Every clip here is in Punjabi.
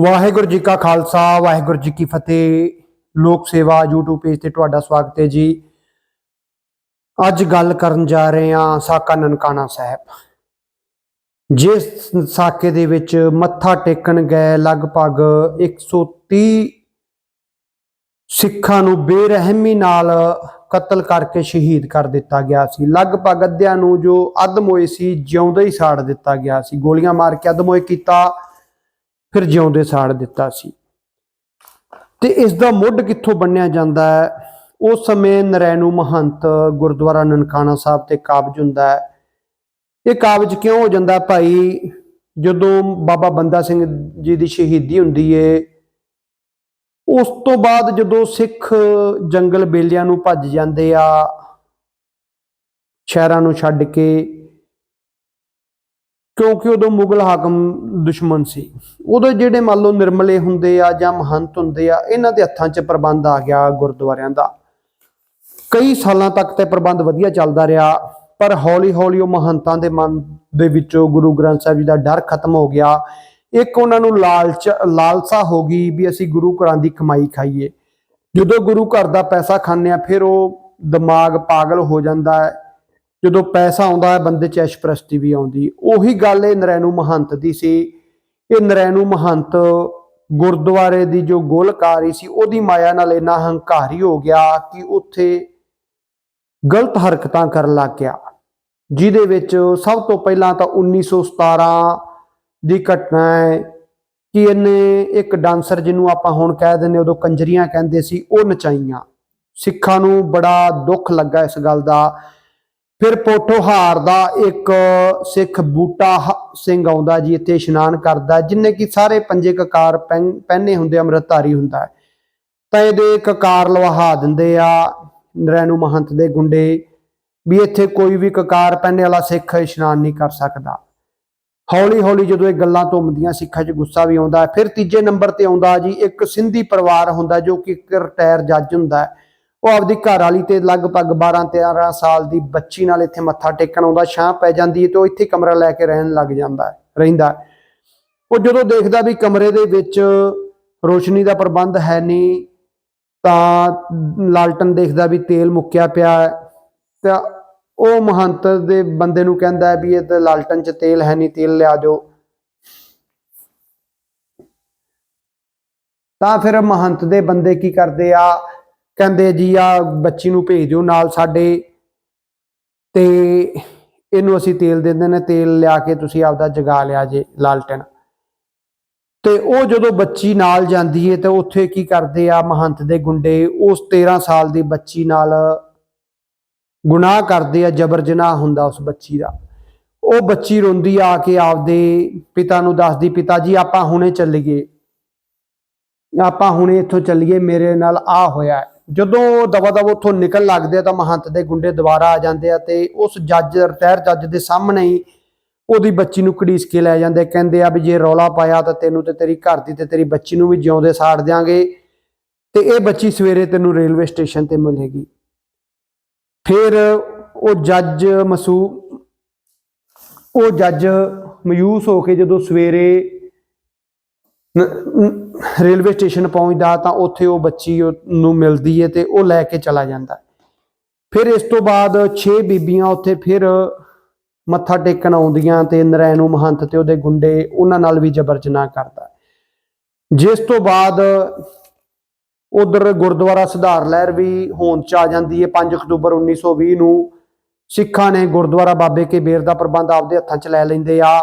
ਵਾਹਿਗੁਰੂ ਜੀ ਕਾ ਖਾਲਸਾ, ਵਾਹਿਗੁਰੂ ਜੀ ਕੀ ਫਤਿਹ। ਲੋਕ ਸੇਵਾ YouTube ਪੇਜ ਤੇ ਤੁਹਾਡਾ ਸਵਾਗਤ ਹੈ ਜੀ। ਅੱਜ ਗੱਲ ਕਰਨ ਜਾ ਰਹੇ ਹਾਂ ਸਾਕਾ ਨਨਕਾਣਾ ਸਾਹਿਬ। ਜਿਸ ਸਾਕੇ ਦੇ ਵਿੱਚ ਮੱਥਾ ਟੇਕਣ ਗਏ ਲਗਭਗ 130 ਸਿੱਖਾਂ ਨੂੰ ਬੇਰਹਿਮੀ ਨਾਲ ਕਤਲ ਕਰਕੇ ਸ਼ਹੀਦ ਕਰ ਦਿੱਤਾ ਗਿਆ ਸੀ। ਲਗਭਗ ਅੱਧਿਆਂ ਨੂੰ ਜੋ ਅਦਮ ਸੀ, ਜਿਉਂਦੇ ਹੀ ਸਾੜ ਦਿੱਤਾ ਗਿਆ ਸੀ। ਗੋਲੀਆਂ ਮਾਰ ਕੇ ਅਦਮ ਕੀਤਾ। ਫਿਰ ਜਿਉਂਦੇ ਸਾੜ ਦਿੱਤਾ ਸੀ। ਤੇ ਇਸ ਦਾ ਮੁੱਢ ਕਿੱਥੋਂ ਬੰਨਿਆ ਜਾਂਦਾ ਹੈ? ਉਸ ਸਮੇਂ ਨਰੈਣੂ ਮਹੰਤ ਗੁਰਦੁਆਰਾ ਨਨਕਾਣਾ ਸਾਹਿਬ ਤੇ ਕਾਬਜ ਹੁੰਦਾ ਹੈ। ਇਹ ਕਾਬਜ ਕਿਉਂ ਹੋ ਜਾਂਦਾ ਭਾਈ? ਜਦੋਂ ਬਾਬਾ ਬੰਦਾ ਸਿੰਘ ਜੀ ਦੀ ਸ਼ਹੀਦੀ ਹੁੰਦੀ ਏ, ਉਸ ਤੋਂ ਬਾਅਦ ਜਦੋਂ ਸਿੱਖ ਜੰਗਲ ਬੇਲਿਆਂ ਨੂੰ ਭੱਜ ਜਾਂਦੇ ਆ, ਸ਼ਹਿਰਾਂ ਨੂੰ ਛੱਡ ਕੇ ਕਿਉਂਕਿ ਉਦੋਂ ਮੁਗਲ ਹਾਕਮ ਦੁਸ਼ਮਣ ਸੀ। ਉਦੋਂ ਜਿਹੜੇ ਮੰਨ ਲਓ ਨਿਰਮਲੇ ਹੁੰਦੇ ਆ ਜਾਂ ਮਹੰਤ ਹੁੰਦੇ ਆ, ਇਹਨਾਂ ਦੇ ਹੱਥਾਂ 'ਚ ਪ੍ਰਬੰਧ ਆ ਗਿਆ ਗੁਰਦੁਆਰਿਆਂ ਦਾ। ਕਈ ਸਾਲਾਂ ਤੱਕ ਤੇ ਪ੍ਰਬੰਧ ਵਧੀਆ ਚੱਲਦਾ ਰਿਹਾ, ਪਰ ਹੌਲੀ-ਹੌਲੀ ਉਹ ਮਹੰਤਾਂ ਦੇ ਮਨ ਦੇ ਵਿੱਚੋਂ ਗੁਰੂ ਗ੍ਰੰਥ ਸਾਹਿਬ ਜੀ ਦਾ ਡਰ ਖਤਮ ਹੋ ਗਿਆ। ਇੱਕ ਉਹਨਾਂ ਨੂੰ ਲਾਲਚ, ਲਾਲਸਾ ਹੋ ਗਈ ਵੀ ਅਸੀਂ ਗੁਰੂ ਘਰਾਂ ਦੀ ਕਮਾਈ ਖਾਈਏ। ਜਦੋਂ ਗੁਰੂ ਘਰ ਦਾ ਪੈਸਾ ਖਾਂਦੇ ਆ, ਫਿਰ ਉਹ ਦਿਮਾਗ ਪਾਗਲ ਹੋ ਜਾਂਦਾ ਹੈ। ਜਦੋਂ ਪੈਸਾ ਆਉਂਦਾ ਹੈ, ਬੰਦੇ 'ਚ ਐਸ਼ਪ੍ਰਸਤੀ ਵੀ ਆਉਂਦੀ। ਉਹੀ ਗੱਲ ਇਹ ਨਰੈਣੂ ਮਹੰਤ ਦੀ ਸੀ। ਇਹ ਨਰੈਣੂ ਮਹੰਤ ਗੁਰਦੁਆਰੇ ਦੀ ਜੋ ਗੋਲਕਾਰੀ ਸੀ, ਉਹਦੀ ਮਾਇਆ ਨਾਲ ਇੰਨਾ ਹੰਕਾਰੀ ਹੋ ਗਿਆ ਕਿ ਉੱਥੇ ਗਲਤ ਹਰਕਤਾਂ ਕਰਨ ਲੱਗ ਗਿਆ। ਜਿਹਦੇ ਵਿੱਚ ਸਭ ਤੋਂ ਪਹਿਲਾਂ ਤਾਂ 1917 ਦੀ ਘਟਨਾ ਹੈ ਕਿ ਇਹਨੇ ਇੱਕ ਡਾਂਸਰ ਜਿਹਨੂੰ ਆਪਾਂ ਹੁਣ ਕਹਿ ਦਿੰਦੇ ਉਦੋਂ ਕੰਜਰੀਆਂ ਕਹਿੰਦੇ ਸੀ, ਉਹ ਨਚਾਈਆਂ। ਸਿੱਖਾਂ ਨੂੰ ਬੜਾ ਦੁੱਖ ਲੱਗਾ ਇਸ ਗੱਲ ਦਾ। ਫਿਰ ਪੋਠੋਹਾਰ ਦਾ ਇੱਕ ਸਿੱਖ ਬੂਟਾ ਹ- ਸਿੰਘ ਆਉਂਦਾ ਜੀ, ਇੱਥੇ ਇਸ਼ਨਾਨ ਕਰਦਾ, ਜਿੰਨੇ ਕਿ ਸਾਰੇ ਪੰਜੇ ਕਕਾਰ ਪਹਿਨ- ਪਹਿਨੇ ਹੁੰਦੇ ਅੰਮ੍ਰਿਤਧਾਰੀ ਹੁੰਦਾ ਤਾਂ ਇਹਦੇ ਕਕਾਰ ਲਵਾਹਾ ਦਿੰਦੇ ਆ, ਨਰੈਣੂ ਮਹੰਤ ਦੇ ਗੁੰਡੇ, ਵੀ ਇੱਥੇ ਕੋਈ ਵੀ ਕਕਾਰ ਪਹਿਨੇ ਵਾਲਾ ਸਿੱਖ ਇਸ਼ਨਾਨ ਨਹੀਂ ਕਰ ਸਕਦਾ ਹੌਲੀ ਹੌਲੀ ਜਦੋਂ ਇਹ ਗੱਲਾਂ ਧੁੰਮਦੀਆਂ, ਸਿੱਖਾਂ 'ਚ ਗੁੱਸਾ ਵੀ ਆਉਂਦਾ, ਫਿਰ ਤੀਜੇ ਨੰਬਰ ਤੇ ਆਉਂਦਾ ਜੀ, ਇੱਕ ਸਿੰਧੀ ਪਰਿਵਾਰ ਹੁੰਦਾ, ਜੋ ਕਿ ਇੱਕ ਰਿਟਾਇਰ ਜੱਜ ਹੁੰਦਾ ਹੈ। ਉਹ ਆਪਦੀ ਘਰ ਵਾਲੀ ਤੇ ਲਗਭਗ 12 13 ਸਾਲ ਦੀ ਬੱਚੀ ਨਾਲ ਇੱਥੇ ਮੱਥਾ ਟੇਕਣ ਆਉਂਦਾ, ਛਾਂ ਪੈ ਜਾਂਦੀ ਹੈ ਤੇ ਉਹ ਇੱਥੇ ਕਮਰਾ ਲੈ ਕੇ ਰਹਿਣ ਲੱਗ ਜਾਂਦਾ ਹੈ, ਰਹਿੰਦਾ ਉਹ ਜਦੋਂ ਦੇਖਦਾ ਵੀ ਕਮਰੇ ਦੇ ਵਿੱਚ ਰੋਸ਼ਨੀ ਦਾ ਪ੍ਰਬੰਧ ਹੈ ਨਹੀਂ, ਤਾਂ ਲਾਲਟਨ ਦੇਖਦਾ ਵੀ ਤੇਲ ਮੁੱਕਿਆ ਪਿਆ ਹੈ, ਤਾਂ ਉਹ ਮਹੰਤ ਦੇ ਬੰਦੇ ਨੂੰ ਕਹਿੰਦਾ ਵੀ ਇਹ ਤੇ ਲਾਲਟਨ 'ਚ ਤੇਲ ਹੈ ਨਹੀਂ, ਤੇਲ ਲਿਆ ਦਿਓ। ਤਾਂ ਫਿਰ ਮਹੰਤ ਦੇ ਬੰਦੇ ਕੀ ਕਰਦੇ ਆ ਕਹਿੰਦੇ ਜੀ, ਆ ਬੱਚੀ ਨੂੰ ਭੇਜ ਦਿਓ ਨਾਲ ਸਾਡੇ। ਤੇ ਇਹਨੂੰ ਅਸੀਂ ਤੇਲ ਦਿੰਦੇ ਨੇ, ਤੇਲ ਲਿਆ ਕੇ ਤੁਸੀਂ ਆਪਦਾ ਜਗਾ ਲਿਆ ਜੇ ਲਾਲਟਨ ਤੇ ਉਹ ਜਦੋਂ ਬੱਚੀ ਨਾਲ ਜਾਂਦੀ ਹੈ ਤੇ ਉੱਥੇ ਕੀ ਕਰਦੇ ਆ ਮਹੰਤ ਦੇ ਗੁੰਡੇ, ਉਸ 13 ਸਾਲ ਦੀ ਬੱਚੀ ਨਾਲ ਗੁਨਾਹ ਕਰਦੇ ਆ, ਜਬਰ ਜਨਾਹ ਹੁੰਦਾ ਉਸ ਬੱਚੀ ਦਾ। ਉਹ ਬੱਚੀ ਰੋਂਦੀ ਆ ਕੇ ਆਪਦੇ ਪਿਤਾ ਨੂੰ ਦੱਸਦੀ, ਪਿਤਾ ਜੀ, ਆਪਾਂ ਹੁਣੇ ਚੱਲੀਏ। ਆਪਾਂ ਹੁਣੇ ਇੱਥੋਂ ਚੱਲੀਏ, ਮੇਰੇ ਨਾਲ ਆ ਹੋਇਆ। ਜਦੋਂ ਦਵਾ ਦਵਾ ਉੱਥੋਂ ਨਿਕਲ ਲੱਗਦੇ ਆ ਤਾਂ ਮਹੰਤ ਦੇ ਗੁੰਡੇ ਦੁਬਾਰਾ ਆ ਜਾਂਦੇ ਆ ਤੇ ਉਸ ਜੱਜ ਰਿਟਾਇਰ ਜੱਜ ਦੇ ਸਾਹਮਣੇ ਹੀ ਉਹਦੀ ਬੱਚੀ ਨੂੰ ਘੜੀਸ ਕੇ ਲੈ ਜਾਂਦੇ ਕਹਿੰਦੇ ਆ ਵੀ ਜੇ ਰੌਲਾ ਪਾਇਆ ਤਾਂ ਤੈਨੂੰ ਤੇ ਤੇਰੀ ਘਰ ਦੀ ਤੇ ਤੇਰੀ ਬੱਚੀ ਨੂੰ ਵੀ ਜਿਉਂਦੇ ਸਾੜ ਦਿਆਂਗੇ ਤੇ ਇਹ ਬੱਚੀ ਸਵੇਰੇ ਤੈਨੂੰ ਰੇਲਵੇ ਸਟੇਸ਼ਨ ਤੇ ਮਿਲੇਗੀ। ਫਿਰ ਉਹ ਜੱਜ ਮਸੂ, ਉਹ ਜੱਜ ਮਯੂਸ ਹੋ ਕੇ ਜਦੋਂ ਸਵੇਰੇ ਰੇਲਵੇ ਸਟੇਸ਼ਨ ਪਹੁੰਚਦਾ ਤਾਂ ਉੱਥੇ ਉਹ ਬੱਚੀ ਨੂੰ ਮਿਲਦੀ ਹੈ ਤੇ ਉਹ ਲੈ ਕੇ ਚਲਾ ਜਾਂਦਾ। ਫਿਰ ਇਸ ਤੋਂ ਬਾਅਦ 6 ਬੀਬੀਆਂ ਉੱਥੇ ਫਿਰ ਮੱਥਾ ਟੇਕਣ ਆਉਂਦੀਆਂ ਤੇ ਨਰੈਣੂ ਮਹੰਤ ਤੇ ਉਹਦੇ ਗੁੰਡੇ ਉਹਨਾਂ ਨਾਲ ਵੀ ਜਬਰ ਜਨਾਹ ਕਰਦਾ। ਜਿਸ ਤੋਂ ਬਾਅਦ ਉਧਰ ਗੁਰਦੁਆਰਾ ਸੁਧਾਰ ਲਹਿਰ ਵੀ ਹੋਂਦ ਚ ਆ ਜਾਂਦੀ ਹੈ 5 ਅਕਤੂਬਰ 1920 ਨੂੰ ਸਿੱਖਾਂ ਨੇ ਗੁਰਦੁਆਰਾ ਬਾਬੇ ਕੇ ਬੇਰ ਦਾ ਪ੍ਰਬੰਧ ਆਪਦੇ ਹੱਥਾਂ 'ਚ ਲੈ ਲੈਂਦੇ ਆ।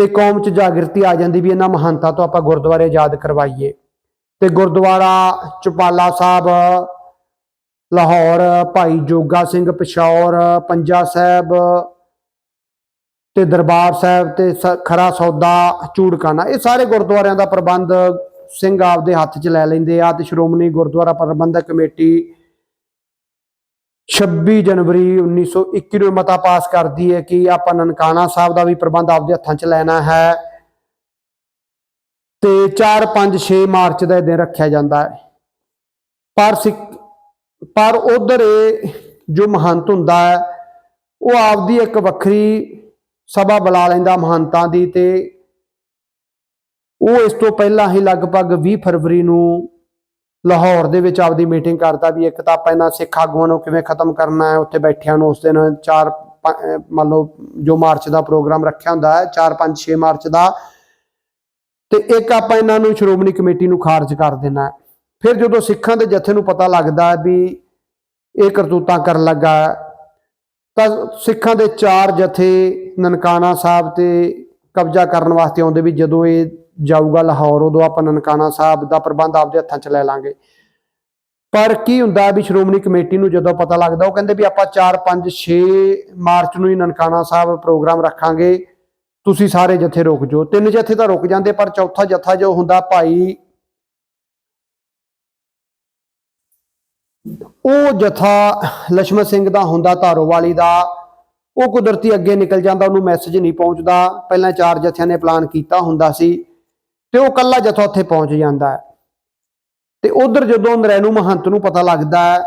ਤੇ ਕੌਮ 'ਚ ਜਾਗਰਤੀ ਆ ਜਾਂਦੀ ਵੀ ਇਹਨਾਂ ਮਹੰਤਾਂ ਤੋਂ ਆਪਾਂ ਗੁਰਦੁਆਰੇ ਆਜ਼ਾਦ ਕਰਵਾਈਏ। ਤੇ ਗੁਰਦੁਆਰਾ ਚੁਪਾਲਾ ਸਾਹਿਬ, ਲਾਹੌਰ, ਭਾਈ ਜੋਗਾ ਸਿੰਘ ਪਿਸ਼ੌਰ, ਪੰਜਾ ਸਾਹਿਬ ਤੇ ਦਰਬਾਰ ਸਾਹਿਬ ਤੇ ਸ- ਖਰਾ ਸੌਦਾ ਚੂੜਕਾਨਾ ਇਹ ਸਾਰੇ ਗੁਰਦੁਆਰਿਆਂ ਦਾ ਪ੍ਰਬੰਧ ਸਿੰਘ ਆਪਦੇ ਹੱਥ 'ਚ ਲੈ ਲੈਂਦੇ ਆ ਤੇ ਸ਼੍ਰੋਮਣੀ ਗੁਰਦੁਆਰਾ ਪ੍ਰਬੰਧਕ ਕਮੇਟੀ 26 ਜਨਵਰੀ 1921 ਨੂੰ ਮਤਾ ਪਾਸ ਕਰਦੀ ਹੈ ਕਿ ਆਪਾਂ ਨਨਕਾਣਾ ਸਾਹਿਬ ਦਾ ਵੀ ਪ੍ਰਬੰਧ ਆਪਦੇ ਹੱਥਾਂ 'ਚ ਲੈਣਾ ਹੈ। ਤੇ 4 5 6 ਮਾਰਚ ਦਾ ਇਹ ਦਿਨ ਰੱਖਿਆ ਜਾਂਦਾ ਹੈ। ਪਰ ਸਿੱਖ ਪਰ ਉਧਰ ਇਹ ਜੋ ਮਹੰਤ ਹੁੰਦਾ ਹੈ, ਉਹ ਆਪਦੀ ਇੱਕ ਵੱਖਰੀ ਸਭਾ ਬੁਲਾ ਲੈਂਦਾ ਮਹੰਤਾਂ ਦੀ ਤੇ ਉਹ ਇਸ ਤੋਂ ਪਹਿਲਾਂ ਹੀ ਲਗਭਗ 20 ਫਰਵਰੀ ਨੂੰ ਲਾਹੌਰ ਦੇ ਵਿੱਚ ਆਪਦੀ ਮੀਟਿੰਗ ਕਰਦਾ ਵੀ ਇੱਕ ਤਾਂ ਆਪਾਂ ਇਹਨਾਂ ਸਿੱਖ ਆਗੂਆਂ ਨੂੰ ਕਿਵੇਂ ਖਤਮ ਕਰਨਾ ਹੈ ਉੱਥੇ ਬੈਠਿਆਂ ਨੂੰ ਉਸ ਦਿਨ 4 ਮੰਨ ਲਓ ਜੋ ਮਾਰਚ ਦਾ ਪ੍ਰੋਗਰਾਮ ਰੱਖਿਆ ਹੁੰਦਾ ਹੈ 4 5 6 ਮਾਰਚ ਦਾ ਤੇ ਇੱਕ ਆਪਾਂ ਇਹਨਾਂ ਨੂੰ ਸ਼੍ਰੋਮਣੀ ਕਮੇਟੀ ਨੂੰ ਖਾਰਜ ਕਰ ਦੇਣਾ ਹੈ। ਫਿਰ ਜਦੋਂ ਸਿੱਖਾਂ ਦੇ ਜਥੇ ਨੂੰ ਪਤਾ ਲੱਗਦਾ ਵੀ ਇਹ ਕਰਤੂਤਾਂ ਕਰਨ ਲੱਗਾ ਹੈ, ਤਾਂ ਸਿੱਖਾਂ ਦੇ ਚਾਰ ਜਥੇ ਨਨਕਾਣਾ ਸਾਹਿਬ ਤੇ ਕਬਜ਼ਾ ਕਰਨ ਵਾਸਤੇ ਆਉਂਦੇ ਵੀ ਜਦੋਂ ਇਹ ਜਾਊਗਾ ਲਾਹੌਰ, ਉਦੋਂ ਆਪਾਂ ਨਨਕਾਣਾ ਸਾਹਿਬ ਦਾ ਪ੍ਰਬੰਧ ਆਪਦੇ ਹੱਥਾਂ 'ਚ ਲੈ ਲਾਂਗੇ। ਪਰ ਕੀ ਹੁੰਦਾ ਵੀ ਸ਼੍ਰੋਮਣੀ ਕਮੇਟੀ ਨੂੰ ਜਦੋਂ ਪਤਾ ਲੱਗਦਾ, ਉਹ ਕਹਿੰਦੇ ਵੀ ਆਪਾਂ 4 5 6 ਮਾਰਚ ਨੂੰ ਹੀ ਨਨਕਾਣਾ ਸਾਹਿਬ ਪ੍ਰੋਗਰਾਮ ਰੱਖਾਂਗੇ। ਤੁਸੀਂ ਸਾਰੇ ਜਥੇ ਰੁਕ ਜਾਓ। ਤਿੰਨ ਜਥੇ ਤਾਂ ਰੁਕ ਜਾਂਦੇ, ਪਰ ਚੌਥਾ ਜਥਾ ਜੋ ਹੁੰਦਾ ਭਾਈ ਉਹ ਜਥਾ ਲక్ష్ਮਣ ਸਿੰਘ ਦਾ ਹੁੰਦਾ, ਧਾਰੋਵਾਲੀ ਦਾ। ਉਹ ਕੁਦਰਤੀ ਅੱਗੇ ਨਿਕਲ ਜਾਂਦਾ, ਉਹਨੂੰ ਮੈਸੇਜ ਨਹੀਂ ਪਹੁੰਚਦਾ। ਪਹਿਲਾਂ ਚਾਰ ਜਥਿਆਂ ਨੇ ਪਲਾਨ ਕੀਤਾ ਹੁੰਦਾ ਸੀ। ਤੇ ਉਹ ਕੱਲਾ ਜਥਾ ਉੱਥੇ ਪਹੁੰਚ ਜਾਂਦਾ ਹੈ। ਤੇ ਉਧਰ ਜਦੋਂ ਨਰੈਣੂ ਮਹੰਤ ਨੂੰ ਪਤਾ ਲੱਗਦਾ ਹੈ,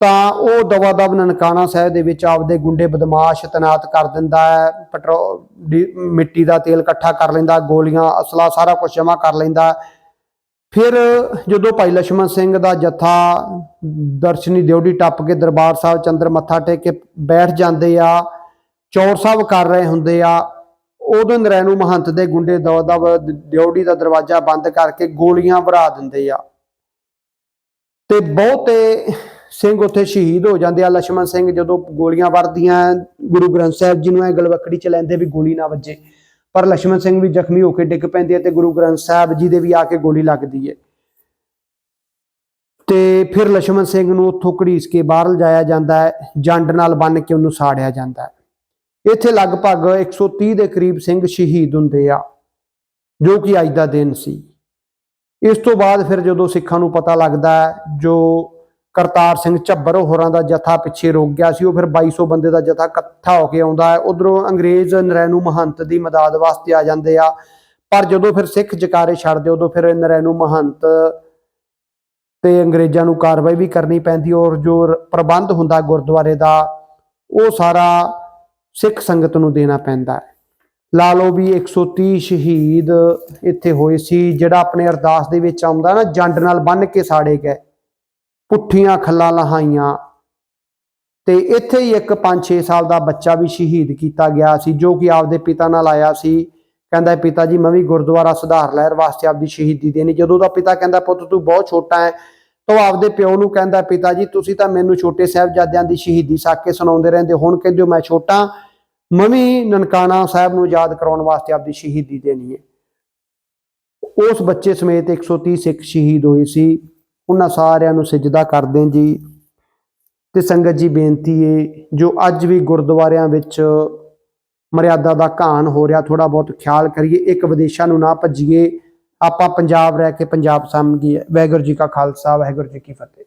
ਤਾਂ ਉਹ ਦਵਾ ਦਬ ਨਨਕਾਣਾ ਸਾਹਿਬ ਦੇ ਵਿੱਚ ਆਪਦੇ ਗੁੰਡੇ ਬਦਮਾਸ਼ ਤਨਾਤ ਕਰ ਦਿੰਦਾ ਹੈ ਪੈਟਰੋਲ ਡੀ- ਮਿੱਟੀ ਦਾ ਤੇਲ ਇਕੱਠਾ ਕਰ ਲੈਂਦਾ, ਗੋਲੀਆਂ, ਅਸਲਾ ਸਾਰਾ ਕੁਝ ਜਮ੍ਹਾਂ ਕਰ ਲੈਂਦਾ। ਫਿਰ ਜਦੋਂ ਭਾਈ ਲక్ష్ਮਣ ਸਿੰਘ ਦਾ ਜਥਾ ਦਰਸ਼ਨੀ ਦਿਉੜੀ ਟੱਪ ਕੇ ਦਰਬਾਰ ਸਾਹਿਬ ਚੰਦਰ ਮੱਥਾ ਟੇਕ ਕੇ ਬੈਠ ਜਾਂਦੇ ਆ, ਚੌਰ ਸਾਹਿਬ ਕਰ ਰਹੇ ਹੁੰਦੇ ਆ ਉਦੋਂ ਨਰੈਣੂ ਮਹੰਤ ਦੇ ਗੁੰਡੇ ਦੌਦਬ ਡਿਉੜੀ ਦਾ ਦਰਵਾਜ਼ਾ ਬੰਦ ਕਰਕੇ ਗੋਲੀਆਂ ਵਰਾ ਦਿੰਦੇ ਆ। ਤੇ ਬਹੁਤੇ ਸਿੰਘ ਉੱਥੇ ਸ਼ਹੀਦ ਹੋ ਜਾਂਦੇ ਆ। ਲక్ష్మణ ਸਿੰਘ ਜਦੋਂ ਗੋਲੀਆਂ ਵਰਦੀਆਂ, ਗੁਰੂ ਗ੍ਰੰਥ ਸਾਹਿਬ ਜੀ ਨੂੰ ਐ ਗਲਵਕੜੀ ਚ ਲੈਂਦੇ ਵੀ ਗੋਲੀ ਨਾ ਵੱਜੇ। ਪਰ ਲక్ష్మణ ਸਿੰਘ ਵੀ ਜ਼ਖਮੀ ਹੋ ਕੇ ਡਿੱਗ ਪੈਂਦੇ ਆ ਤੇ ਗੁਰੂ ਗ੍ਰੰਥ ਸਾਹਿਬ ਜੀ ਦੇ ਵੀ ਆ ਕੇ ਗੋਲੀ ਲੱਗਦੀ ਏ। ਤੇ ਫਿਰ ਲక్ష్మణ ਸਿੰਘ ਨੂੰ ਉੱਥੋਂ ਘੜੀਸ ਕੇ ਬਾਹਰ ਲਿਜਾਇਆ ਜਾਂਦਾ ਹੈ ਜੰਡ ਨਾਲ ਬੰਨ ਕੇ ਉਹਨੂੰ ਸਾੜਿਆ ਜਾਂਦਾ ਹੈ ਇੱਥੇ ਲਗਭਗ 130 ਦੇ ਕਰੀਬ ਸਿੰਘ ਸ਼ਹੀਦ ਹੁੰਦੇ ਆ, ਜੋ ਕਿ ਅੱਜ ਦਾ ਦਿਨ ਸੀ। ਇਸ ਤੋਂ ਬਾਅਦ ਫਿਰ ਜਦੋਂ ਸਿੱਖਾਂ ਨੂੰ ਪਤਾ ਲੱਗਦਾ ਜੋ ਕਰਤਾਰ ਸਿੰਘ ਝੱਬਰ ਹੋਰਾਂ ਦਾ ਜਥਾ ਪਿੱਛੇ ਰੁਕ ਗਿਆ ਸੀ, ਉਹ ਫਿਰ 2200 ਬੰਦੇ ਦਾ ਜਥਾ ਇਕੱਠਾ ਹੋ ਕੇ ਆਉਂਦਾ ਹੈ। ਉਧਰੋਂ ਅੰਗਰੇਜ਼ ਨਰੈਣੂ ਮਹੰਤ ਦੀ ਮਦਦ ਵਾਸਤੇ ਆ ਜਾਂਦੇ ਆ। ਪਰ ਜਦੋਂ ਫਿਰ ਸਿੱਖ ਜਕਾਰੇ ਛੱਡਦੇ, ਉਦੋਂ ਫਿਰ ਨਰੈਣੂ ਮਹੰਤ ਤੇ ਅੰਗਰੇਜ਼ਾਂ ਨੂੰ ਕਾਰਵਾਈ ਵੀ ਕਰਨੀ ਪੈਂਦੀ ਔਰ ਜੋ ਪ੍ਰਬੰਧ ਹੁੰਦਾ ਗੁਰਦੁਆਰੇ ਦਾ, ਉਹ ਸਾਰਾ ਸਿੱਖ ਸੰਗਤ ਨੂੰ ਦੇਣਾ ਪੈਂਦਾ ਹੈ। ਲਾ ਲਓ ਵੀ 130 ਸ਼ਹੀਦ ਇੱਥੇ ਹੋਏ ਸੀ, ਜਿਹੜਾ ਆਪਣੇ ਅਰਦਾਸ ਦੇ ਵਿੱਚ ਆਉਂਦਾ ਨਾ, ਜੰਡ ਨਾਲ ਬੰਨ ਕੇ ਸਾੜੇ ਗਏ। ਪੁੱਠੀਆਂ ਖੱਲਾਂ ਲਹਾਈਆਂ। ਤੇ ਇੱਥੇ ਹੀ ਇੱਕ 5-6 ਸਾਲ ਦਾ ਬੱਚਾ ਵੀ ਸ਼ਹੀਦ ਕੀਤਾ ਗਿਆ ਸੀ, ਜੋ ਕਿ ਆਪਦੇ ਪਿਤਾ ਨਾਲ ਆਇਆ ਸੀ। ਕਹਿੰਦਾ, ਪਿਤਾ ਜੀ, ਮੈਂ ਵੀ ਗੁਰਦੁਆਰਾ ਸੁਧਾਰ ਲਹਿਰ ਵਾਸਤੇ ਆਪਦੀ ਸ਼ਹੀਦੀ ਦੇਣੀ। ਜਦੋਂ ਦਾ ਪਿਤਾ ਕਹਿੰਦਾ, ਪੁੱਤ, ਤੂੰ ਬਹੁਤ ਛੋਟਾ ਹੈ। ਤਾਂ ਉਹ ਆਪਦੇ ਪਿਓ ਨੂੰ ਕਹਿੰਦਾ, ਪਿਤਾ ਜੀ, ਤੁਸੀਂ ਤਾਂ ਮੈਨੂੰ ਛੋਟੇ ਸਾਹਿਬਜ਼ਾਦਿਆਂ ਦੀ ਸ਼ਹੀਦੀ ਸਾਕੇ ਸੁਣਾਉਂਦੇ ਰਹਿੰਦੇ ਹੁਣ ਕਹਿੰਦੇ ਹੋ, ਮੈਂ ਛੋਟਾ ਮੈਂ ਨਨਕਾਣਾ ਸਾਹਿਬ ਨੂੰ ਯਾਦ ਕਰਾਉਣ ਵਾਸਤੇ ਆਪਦੀ ਸ਼ਹੀਦੀ ਦੇਣੀ ਹੈ। ਉਸ ਬੱਚੇ ਸਮੇਤ 130 ਸਿੱਖ ਸ਼ਹੀਦ ਹੋਏ ਸੀ। ਉਹਨਾਂ ਸਾਰਿਆਂ ਨੂੰ ਸਜਦਾ ਕਰਦੇ ਜੀ। ਤੇ ਸੰਗਤ ਜੀ, ਬੇਨਤੀ ਏ ਜੋ ਅੱਜ ਵੀ ਗੁਰਦੁਆਰਿਆਂ ਵਿੱਚ ਮਰਿਆਦਾ ਦਾ ਘਾਣ ਹੋ ਰਿਹਾ ਥੋੜਾ ਬਹੁਤ ਖਿਆਲ ਕਰੀਏ। ਇੱਕ ਵਿਦੇਸ਼ਾਂ ਨੂੰ ਨਾ ਭੱਜੀਏ। ਆਪਾਂ ਪੰਜਾਬ ਰਹਿ ਕੇ ਪੰਜਾਬ ਸਮਝੀਏ ਵਾਹਿਗੁਰੂ ਜੀ ਕਾ ਖਾਲਸਾ, ਵਾਹਿਗੁਰੂ ਜੀ ਕੀ ਫਤਿਹ।